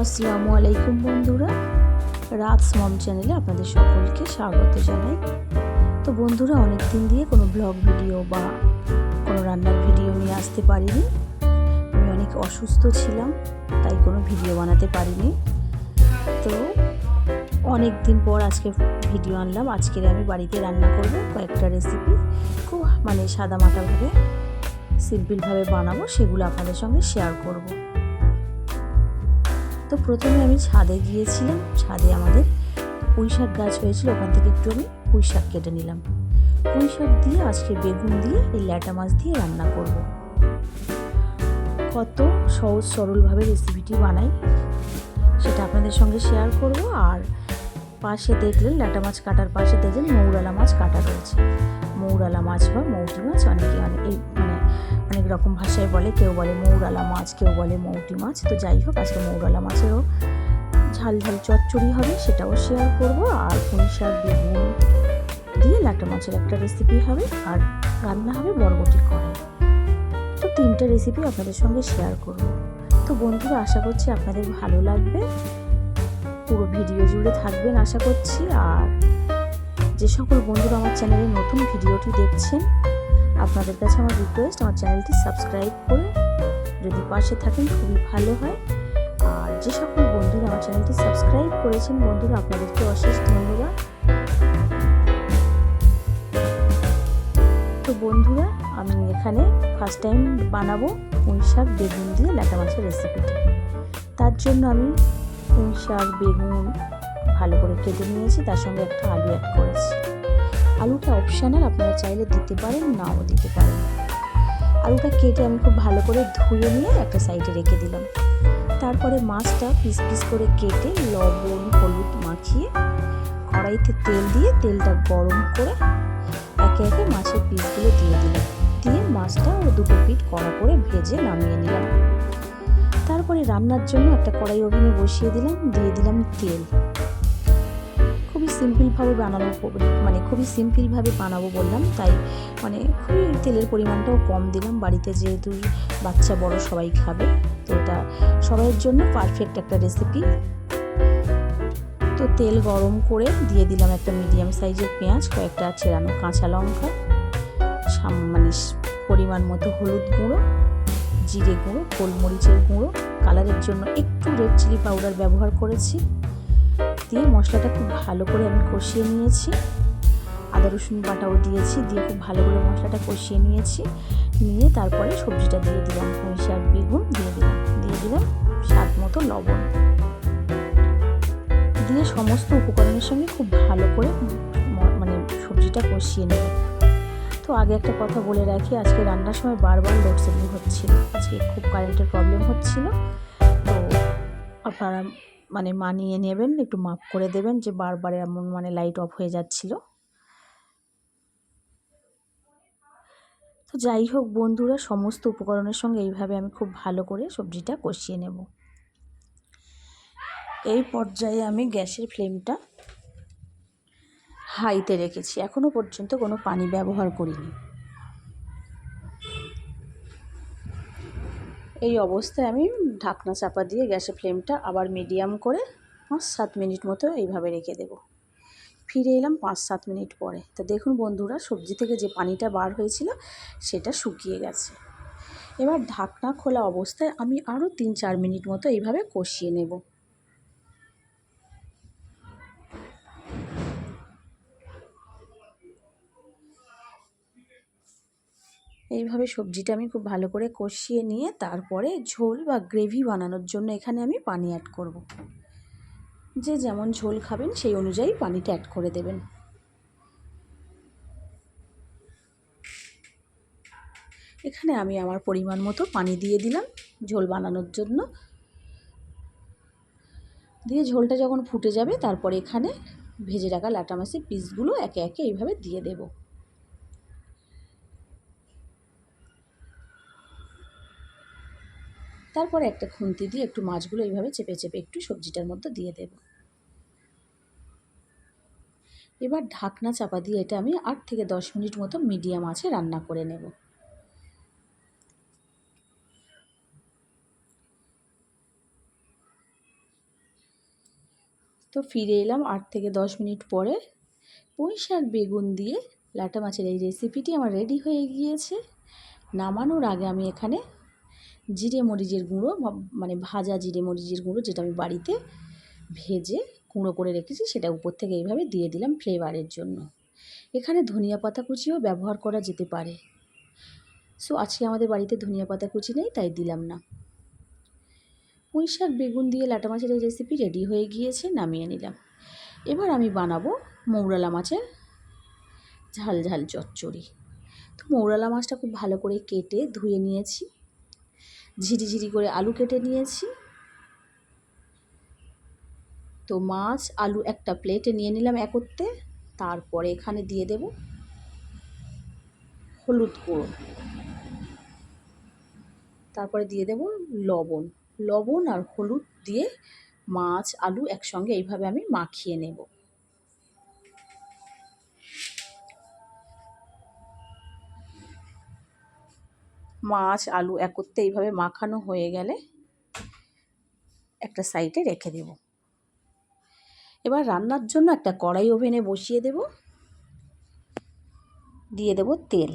আসসালামু আলাইকুম বন্ধুরা রাতস মম চ্যানেলে আপনাদের সকলকে স্বাগত জানাই। তো বন্ধুরা অনেক দিন দিয়ে কোনো ব্লগ ভিডিও বা কোনো রান্নার ভিডিও নিয়ে আসতে পারিনি। আমি অনেক অসুস্থ ছিলাম, তাই কোনো ভিডিও বানাতে পারিনি। তো অনেক দিন পর আজকে ভিডিও আনলাম। আজকের আমি বাড়িতে রান্না করব কয়েকটা রেসিপি খুব মানে সাদামাটাভাবে সিম্পলভাবে বানাবো, সেগুলো আপনাদের সঙ্গে শেয়ার করব। তো প্রথমে আমি ছাদে গিয়েছিলাম। ছাদে আমাদের পুঁই শাক গাছ হয়েছিল, ওখান থেকে একটু আমি পুঁই শাক কেটে নিলাম। পুঁই শাক দিয়ে আজকে বেগুন দিয়ে এই ল্যাটা মাছ দিয়ে রান্না করব। কত সহজ সরলভাবে রেসিপিটি বানাই, সেটা আপনাদের সঙ্গে শেয়ার করব। আর পাশে দেখলেন ল্যাটা মাছ কাটার পাশে দেখলেন মৌরালা মাছ কাটা রয়েছে। মৌরালা মাছ বা মৌটি মাছ অনেকে অনেক অনেক রকম ভাষায় বলে, কেউ বলে মৌরালা মাছ, কেউ বলে মৌটি মাছ। তো যাই হোক, আজকে মৌরালা মাছেরও ঝাল ঝাল চচ্চড়ি হবে, সেটাও শেয়ার করব। আর পুঁই শাক বেগুন দিয়ে লাটা মাছের একটা রেসিপি হবে, আর রান্না হবে বরবটি করে তো তিনটে রেসিপি আপনাদের সঙ্গে শেয়ার করব। তো বন্ধুরা, আশা করছি আপনাদের ভালো লাগবে। পুরো ভিডিও জুড়ে থাকবেন, আশা করছি। আর যে সকল বন্ধুরা আমার চ্যানেলে নতুন ভিডিওটি দেখছেন আপনাদের কাছে আমার রিকোয়েস্ট আমার চ্যানেলটি সাবস্ক্রাইব করে যদি পাশে থাকেন, খুবই ভালো হয়। আর যে সকল বন্ধুরা আমার চ্যানেলটি সাবস্ক্রাইব করেছেন, বন্ধুরা, আপনাদেরকে অশেষ ধন্যবাদ। তো বন্ধুরা, আমি এখানে ফার্স্ট টাইম বানাবো পুঁই শাক বেগুন দিয়ে ল্যাটা মাছের রেসিপিটি তার জন্য আমি পুঁই শাক, বেগুন ভালো করে কেটে নিয়েছি, তার সঙ্গে একটা আলু অ্যাড করেছি। আলুটা অপশানাল আপনারা চাইলে দিতে পারেন, নাও দিতে পারেন। আলুটা কেটে আমি খুব ভালো করে ধুয়ে নিয়ে একটা সাইডে রেখে দিলাম। তারপরে মাছটা পিস পিস করে কেটে লবণ, হলুদ মাখিয়ে কড়াইতে তেল দিয়ে তেলটা গরম করে একে একে মাছের পিসগুলো দিয়ে দিলাম। দিয়ে মাছটা ও দুটো পিঠ কড়া করে ভেজে নামিয়ে নিলাম। তারপরে রান্নার জন্য একটা কড়াই ওভেনে বসিয়ে দিলাম, দিয়ে দিলাম তেল। সিম্পলভাবে বানানো মানে খুবই সিম্পলভাবে বানাবো বললাম, তাই মানে খুবই তেলের পরিমাণটাও কম দিলাম। বাড়িতে যেহেতু বাচ্চা বড় সবাই খাবে, তো এটা সবাইয়ের জন্য পারফেক্ট একটা রেসিপি তো তেল গরম করে দিয়ে দিলাম একটা মিডিয়াম সাইজের পেঁয়াজ, কয়েকটা ছেঁড়ানো কাঁচা লঙ্কা মানে পরিমাণ মতো হলুদ গুঁড়ো, জিরে গুঁড়ো, গোলমরিচের গুঁড়ো। কালারের জন্য একটু রেড চিলি পাউডার ব্যবহার করেছি। দিয়ে মশলাটা খুব ভালো করে আমি কষিয়ে নিয়েছি। আদা, রসুন বাটাও দিয়েছি, দিয়ে খুব ভালো করে মশলাটা কষিয়ে নিয়েছি। নিয়ে তারপরে সবজিটা দিয়ে দিলাম পুঁই বেগুন দিয়ে দিলাম। দিয়ে দিলাম স্বাদ মতো লবণ। দিয়ে সমস্ত উপকরণের সঙ্গে খুব ভালো করে মানে সবজিটা কষিয়ে নেব। তো আগে একটা কথা বলে রাখি, আজকে রান্নার সময় বারবার লোডশেডিং হচ্ছিল। আজকে খুব কারেন্টের প্রবলেম হচ্ছিল। তো আপনারা মানে মানিয়ে নেবেন, একটু মাপ করে দেবেন যে বারবার এমন মানে লাইট অফ হয়ে যাচ্ছিল। তো যাই হোক বন্ধুরা, সমস্ত উপকরণের সঙ্গে এইভাবে আমি খুব ভালো করে সবজিটা কষিয়ে নেব। এই পর্যায়ে আমি গ্যাসের ফ্লেমটা হাইতে রেখেছি। এখনও পর্যন্ত কোনো পানি ব্যবহার করিনি। এই অবস্থায় আমি ঢাকনা চাপা দিয়ে গ্যাসের ফ্লেমটা আবার মিডিয়াম করে পাঁচ সাত মিনিট মতো এইভাবে রেখে দেব। ফিরে এলাম পাঁচ সাত মিনিট পরে। তো দেখুন বন্ধুরা, সবজি থেকে যে পানিটা বার হয়েছিল সেটা শুকিয়ে গেছে। এবার ঢাকনা খোলা অবস্থায় আমি আরও তিন চার মিনিট মতো এইভাবে কষিয়ে নেব। এইভাবে সবজিটা আমি খুব ভালো করে কষিয়ে নিয়ে তারপরে ঝোল বা গ্রেভি বানানোর জন্য এখানে আমি পানি অ্যাড করব। যে যেমন ঝোল খাবেন সেই অনুযায়ী পানিটা অ্যাড করে দেবেন। এখানে আমি আমার পরিমাণ মতো পানি দিয়ে দিলাম ঝোল বানানোর জন্য। দিয়ে ঝোলটা যখন ফুটে যাবে তারপরে এখানে ভেজে রাখা লাটা মাছের পিসগুলো একে একে এইভাবে দিয়ে দেবো। তারপরে একটা খুন্তি দিয়ে একটু মাছগুলো এইভাবে চেপে চেপে একটু সবজিটার মধ্যে দিয়ে দেব। এবার ঢাকনা চাপা দিয়ে এটা আমি আট থেকে দশ মিনিট মতো মিডিয়াম আছে রান্না করে নেব। তো ফিরে এলাম আট থেকে দশ মিনিট পরে। পুঁই শাক বেগুন দিয়ে লাটা মাছের এই রেসিপিটি আমার রেডি হয়ে গিয়েছে। নামানোর আগে আমি এখানে জিরে মরিচের গুঁড়ো মানে ভাজা জিরে মরিচের গুঁড়ো যেটা আমি বাড়িতে ভেজে গুঁড়ো করে রেখেছি, সেটা উপর থেকে এইভাবে দিয়ে দিলাম ফ্লেভারের জন্য। এখানে ধনিয়া পাতা কুচিও ব্যবহার করা যেতে পারে। সো আজকে আমাদের বাড়িতে ধনিয়া পাতা কুচি নেই, তাই দিলাম না। পুঁই শাক, বেগুন দিয়ে লাটা মাছের এই রেসিপি রেডি হয়ে গিয়েছে, নামিয়ে নিলাম। এবার আমি বানাবো মৌরালা মাছের ঝাল ঝাল চচ্চড়ি। তো মৌরালা মাছটা খুব ভালো করে কেটে ধুয়ে নিয়েছি। ঝিরিঝিরি করে আলু কেটে নিয়েছি। তো মাছ, আলু একটা প্লেটে নিয়ে নিলাম একত্রে। তারপরে এখানে দিয়ে দেব হলুদ গুঁড়ো। তারপরে দিয়ে দেব লবণ। লবণ আর হলুদ দিয়ে মাছ, আলু একসঙ্গে এইভাবে আমি মাখিয়ে নেব। মাছ, আলু একত্রে এইভাবে মাখানো হয়ে গেলে একটা সাইডে রেখে দেব। এবার রান্নার জন্য একটা কড়াই ওভেনে বসিয়ে দেব। দিয়ে দেব তেল।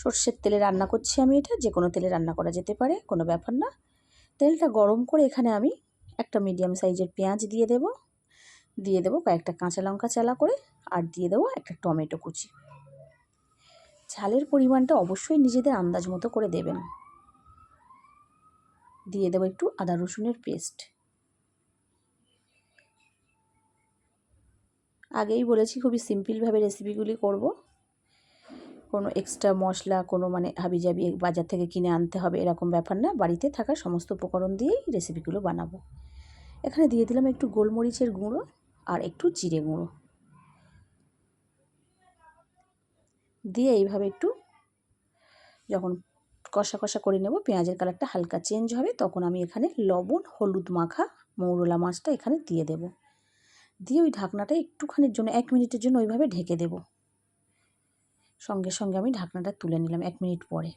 সর্ষের তেলে রান্না করছি আমি এটা, যে কোনো তেলে রান্না করা যেতে পারে, কোনো ব্যাপার না। তেলটা গরম করে এখানে আমি একটা মিডিয়াম সাইজের পেঁয়াজ দিয়ে দেব। দিয়ে দেবো কয়েকটা কাঁচা লঙ্কা চালা করে, আর দিয়ে দেবো একটা টমেটো কুচি। ঝালের পরিমাণটা অবশ্যই নিজেদের আন্দাজ মতো করে দেবেন। দিয়ে দেবো একটু আদা রসুনের পেস্ট। আগেই বলেছি খুবই সিম্পলভাবে রেসিপিগুলি করব। কোনো এক্সট্রা মশলা, কোনো মানে হাবিজাবি বাজার থেকে কিনে আনতে হবে এরকম ব্যাপার না। বাড়িতে থাকা সমস্ত উপকরণ দিয়েই রেসিপিগুলো বানাবো। এখানে দিয়ে দিলাম একটু গোলমরিচের গুঁড়ো আর একটু জিরে গুঁড়ো। দিয়ে এইভাবে একটু যখন কষা কষা করে নেব, পেঁয়াজের কালারটা হালকা চেঞ্জ হবে, তখন আমি এখানে লবণ, হলুদ মাখা, মৌরলা মাছটা এখানে দিয়ে দেব। দিয়ে ওই ঢাকনাটা একটুখানির জন্য, এক মিনিটের জন্য ওইভাবে ঢেকে দেব। সঙ্গে সঙ্গে আমি ঢাকনাটা তুলে নিলাম এক মিনিট পরে।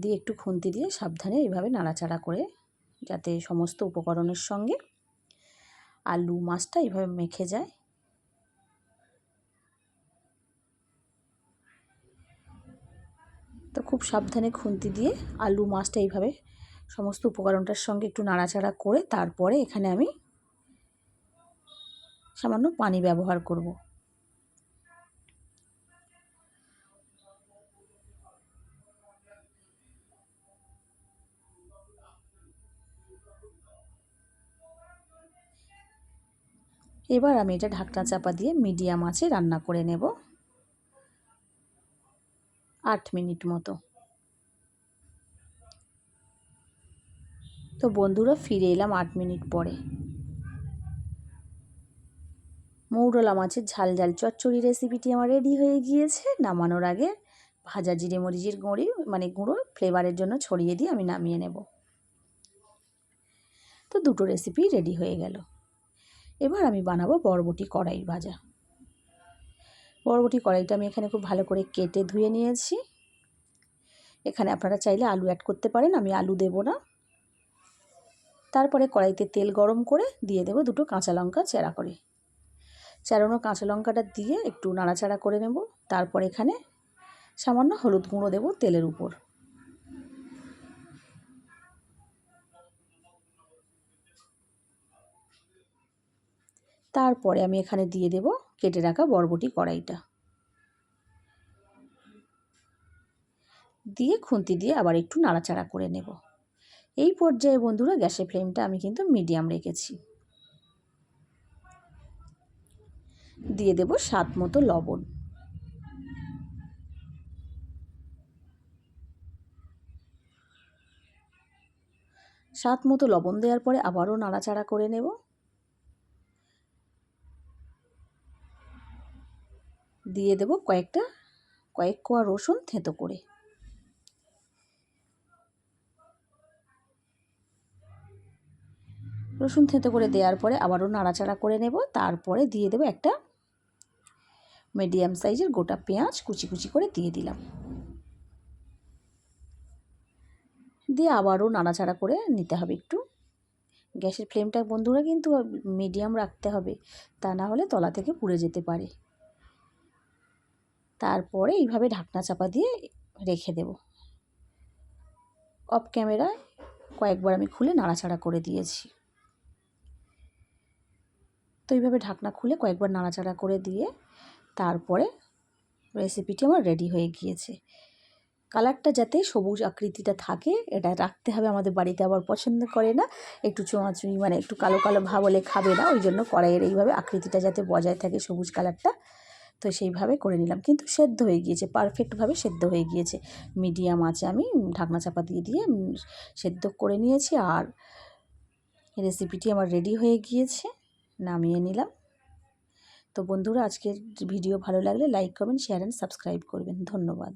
দিয়ে একটু খুন্তি দিয়ে সাবধানে এইভাবে নাড়াচাড়া করে, যাতে সমস্ত উপকরণের সঙ্গে আলু মাছটা এইভাবে মেখে যায়। তো খুব সাবধানে খুন্তি দিয়ে আলু মাছটা এইভাবে সমস্ত উপকরণটার সঙ্গে একটু নাড়াচাড়া করে তারপরে এখানে আমি সামান্য পানি ব্যবহার করব। এবার আমি এটা ঢাকনা চাপা দিয়ে মিডিয়াম আঁচে রান্না করে নেব। আট মিনিট মতো। তো বন্ধুরা, ফিরে এলাম আট মিনিট পরে। মৌরলা মাছের ঝাল ঝাল চচ্চড়ি রেসিপিটি আমার রেডি হয়ে গিয়েছে। নামানোর আগে ভাজা জিরে মরিচের গুঁড়ি মানে গুঁড়ো ফ্লেভারের জন্য ছড়িয়ে দিয়ে আমি নামিয়ে নেব। তো দুটো রেসিপি রেডি হয়ে গেল। এবার আমি বানাবো বরবটি কড়াই ভাজা। বরবটি কড়াইটা আমি এখানে খুব ভালো করে কেটে ধুয়ে নিয়েছি। এখানে আপনারা চাইলে আলু অ্যাড করতে পারেন, আমি আলু দেব না। তারপরে কড়াইতে তেল গরম করে দিয়ে দেব দুটো কাঁচা লঙ্কা চেরা করে। চেরানো কাঁচা লঙ্কাটা দিয়ে একটু নাড়াচাড়া করে নেব। তারপর এখানে সামান্য হলুদ গুঁড়ো দেব তেলের উপর। তারপরে আমি এখানে দিয়ে দেব কেটে রাখা বরবটি কড়াইটা। দিয়ে খুন্তি দিয়ে আবার একটু নাড়াচাড়া করে নেব। এই পর্যায়ে বন্ধুরা, গ্যাসের ফ্লেমটা আমি কিন্তু মিডিয়াম রেখেছি। দিয়ে দেব স্বাদ মতো লবণ। স্বাদ মতো লবণ দেওয়ার পরে আবারও নাড়াচাড়া করে নেব। দিয়ে দেব কয়েকটা, কয়েক কোয়া রসুন থেঁতো করে। রসুন থেঁতো করে দেওয়ার পরে আবারও নাড়াচাড়া করে নেব, তারপরে দিয়ে দেবো একটা মিডিয়াম সাইজের গোটা পেঁয়াজ কুচি কুচি করে দিয়ে দিলাম। দিয়ে আবারও নাড়াচাড়া করে নিতে হবে একটু। গ্যাসের ফ্লেমটা বন্ধুরা কিন্তু মিডিয়াম রাখতে হবে, তা না হলে তলা থেকে পুড়ে যেতে পারে। তারপরে এইভাবে ঢাকনা চাপা দিয়ে রেখে দেব। অফ ক্যামেরায় কয়েকবার আমি খুলে নাড়াচাড়া করে দিয়েছি। তো এইভাবে ঢাকনা খুলে কয়েকবার নাড়াচাড়া করে দিয়ে তারপরে রেসিপিটি আমার রেডি হয়ে গিয়েছে। কালারটা যাতে সবুজ আকৃতিটা থাকে, এটা রাখতে হবে আমাদের বাড়িতে আবার পছন্দ করে না। একটু চোঁয়াচুঁই মানে একটু কালো কালো ভাব হলে খাবে না, ওই জন্য কড়াইয়ের এইভাবে আকৃতিটা যাতে বজায় থাকে সবুজ কালারটা তো সেইভাবে করে নিলাম। কিন্তু সেদ্ধ হয়ে গিয়েছে পারফেক্টভাবে সেদ্ধ হয়ে গিয়েছে। মিডিয়াম আছে আমি, ঢাকনা চাপা দিয়ে দিয়ে সেদ্ধ করে নিয়েছি আর রেসিপিটি আমার রেডি হয়ে গিয়েছে, নামিয়ে নিলাম। তো বন্ধুরা, আজকের ভিডিও ভালো লাগলে লাইক করবেন শেয়ার অ্যান্ড সাবস্ক্রাইব করবেন। ধন্যবাদ।